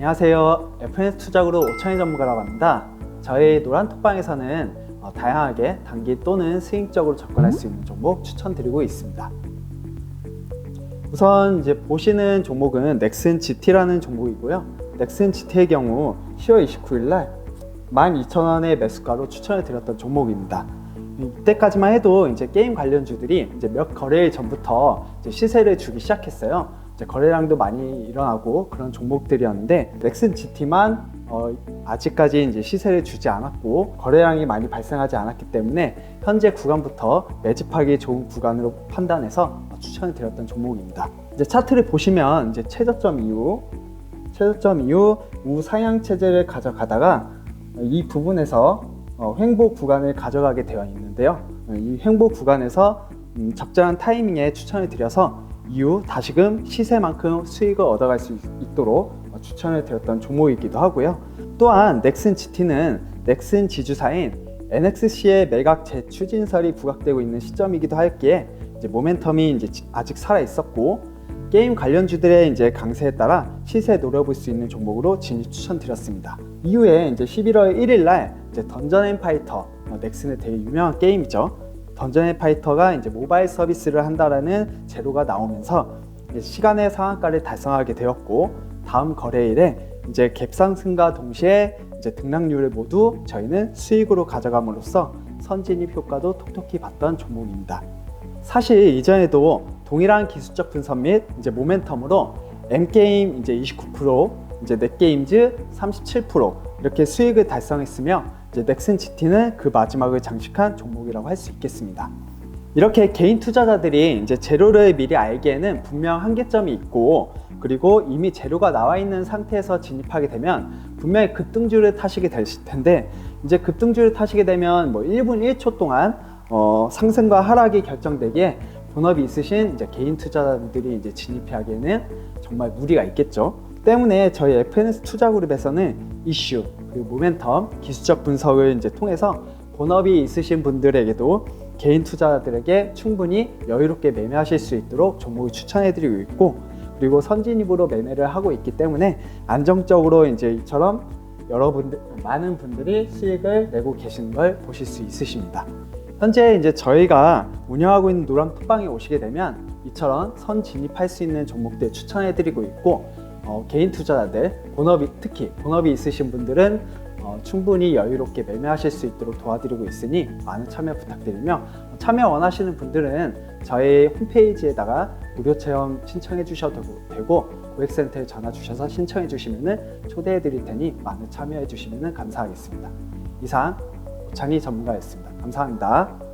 안녕하세요. FNS 투자그룹 오창희 전문가라고 합니다. 저희 노란 톡방에서는 어, 다양하게 단기 또는 스윙적으로 접근할 수 있는 종목 추천드리고 있습니다. 우선 이제 보시는 종목은 넥슨 GT라는 종목이고요. 넥슨 GT의 경우 10월 29일 날 12,000원의 매수가로 추천을 드렸던 종목입니다. 이때까지만 해도 이제 게임 관련주들이 이제 몇 거래일 전부터 시세를 주기 시작했어요. 거래량도 많이 일어나고 그런 종목들이었는데 넥슨 GT만 어, 아직까지 이제 시세를 주지 않았고 거래량이 많이 발생하지 않았기 때문에 현재 구간부터 매집하기 좋은 구간으로 판단해서 추천을 드렸던 종목입니다. 이제 차트를 보시면 이제 최저점 이후 최저점 이후 우상향 체제를 가져가다가 이 부분에서 어, 횡보 구간을 가져가게 되어 있는데요. 어, 이 횡보 구간에서 음, 적절한 타이밍에 추천을 드려서 이후 다시금 시세만큼 수익을 얻어갈 수 있- 있도록 어, 추천을 드렸던 종목이기도 하고요. 또한 넥슨 GT는 넥슨 지주사인 NXC의 매각 재추진설이 부각되고 있는 시점이기도 하기에 이제 모멘텀이 이제 지- 아직 살아 있었고 게임 관련주들의 이제 강세에 따라 시세 노려볼 수 있는 종목으로 진입 추천드렸습니다. 이후에 이제 11월 1일 날 던전 앤 파이터 어, 넥슨의 되게 유명한 게임이죠. 던전 앤 파이터가 이제 모바일 서비스를 한다라는 재료가 나오면서 시간의 상한가를 달성하게 되었고 다음 거래일에 이제 갭 상승과 동시에 이제 등락률을 모두 저희는 수익으로 가져감으로써 선진입 효과도 톡톡히 봤던 종목입니다. 사실 이전에도 동일한 기술적 분석 및 이제 모멘텀으로 M 게임 이제 29%, 이제 넷게임즈 37% 이렇게 수익을 달성했으며 이제 넥슨 GT는 그 마지막을 장식한 종목이라고 할 수 있겠습니다. 이렇게 개인 투자자들이 이제 재료를 미리 알기에는 분명 한계점이 있고 그리고 이미 재료가 나와 있는 상태에서 진입하게 되면 분명히 급등주를 타시게 될 텐데 이제 급등주를 타시게 되면 뭐 1분 1초 동안 어, 상승과 하락이 결정되기에 본업이 있으신 이제 개인 투자자들이 이제 진입하기에는 정말 무리가 있겠죠. 때문에 저희 FNS 투자그룹에서는 이슈 그리고 모멘텀 기술적 분석을 이제 통해서 본업이 있으신 분들에게도 개인 투자자들에게 충분히 여유롭게 매매하실 수 있도록 종목을 추천해드리고 있고 그리고 선진입으로 매매를 하고 있기 때문에 안정적으로 이제 이처럼 여러분들 많은 분들이 수익을 내고 계시는 걸 보실 수 있으십니다. 현재 이제 저희가 운영하고 있는 노랑 톡방에 오시게 되면 이처럼 선 진입할 수 있는 종목들 추천해드리고 있고 어, 개인 투자자들 본업이 특히 본업이 있으신 분들은 어, 충분히 여유롭게 매매하실 수 있도록 도와드리고 있으니 많은 참여 부탁드리며 참여 원하시는 분들은 저희 홈페이지에다가 무료 체험 신청해 주셔도 되고 고객센터에 전화 주셔서 신청해 주시면 초대해 드릴 테니 많은 참여해 주시면 감사하겠습니다. 이상 오창희 전문가였습니다. 감사합니다.